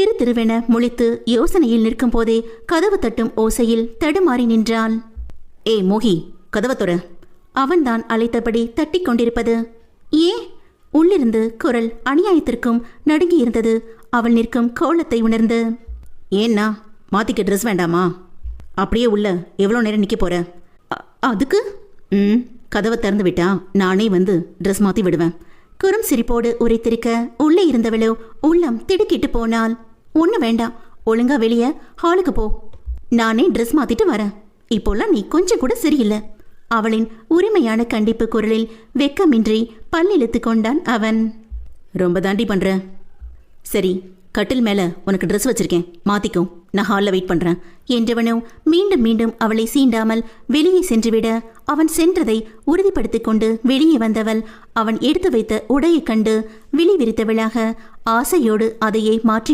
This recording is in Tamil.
திரு திருவென முழித்து யோசனையில் நிற்கும் போதே கதவு தட்டும் ஓசையில் தடுமாறி நின்றாள். ஏ மோகி கதவை அவன்தான் அழைத்தபடி தட்டிக் கொண்டிருப்பது. ஏ? உள்ளிருந்து குரல் அநியாயத்திற்கும் நடுங்கியிருந்தது. அவள் நிற்கும் கோலத்தை உணர்ந்து ஏன்னா மாத்திக்க ட்ரெஸ் வேண்டாமா? அப்படியே உள்ள எவ்வளோ நேரம் நிற்க போற? அதுக்கு? ம் கதவை திறந்து விட்டா நானே வந்து ட்ரெஸ் மாற்றி விடுவேன். குறும் சிரிப்போடு உரைத்திருக்க உள்ளே இருந்தவளோ உள்ளம் திடுக்கிட்டு போனாள். ஒன்று வேண்டாம். ஒழுங்கா வெளியே ஹாலுக்கு போ. நானே ட்ரெஸ் மாத்திட்டு வரேன். இப்போல்லாம் நீ கொஞ்சம் கூட சரியில்லை. அவளின் உரிமையான கண்டிப்பு குரலில் வெக்கமின்றி பல்லிழுத்து கொண்டான் அவன். ரொம்ப தாண்டி பண்ற. சரி கட்டில் மேல உனக்கு ட்ரெஸ் வச்சிருக்கேன். மாத்திக்கோ. நான் ஹாலில் வெயிட் பண்றேன். என்றவனோ மீண்டும் மீண்டும் அவளை சீண்டாமல் வெளியே சென்றுவிட அவன் சென்றதை உறுதிப்படுத்திக் கொண்டு வெளியே வந்தவள் அவன் எடுத்து வைத்த உடையைக் கண்டு விழி விரித்தவளாக ஆசையோடு அதையே மாற்றி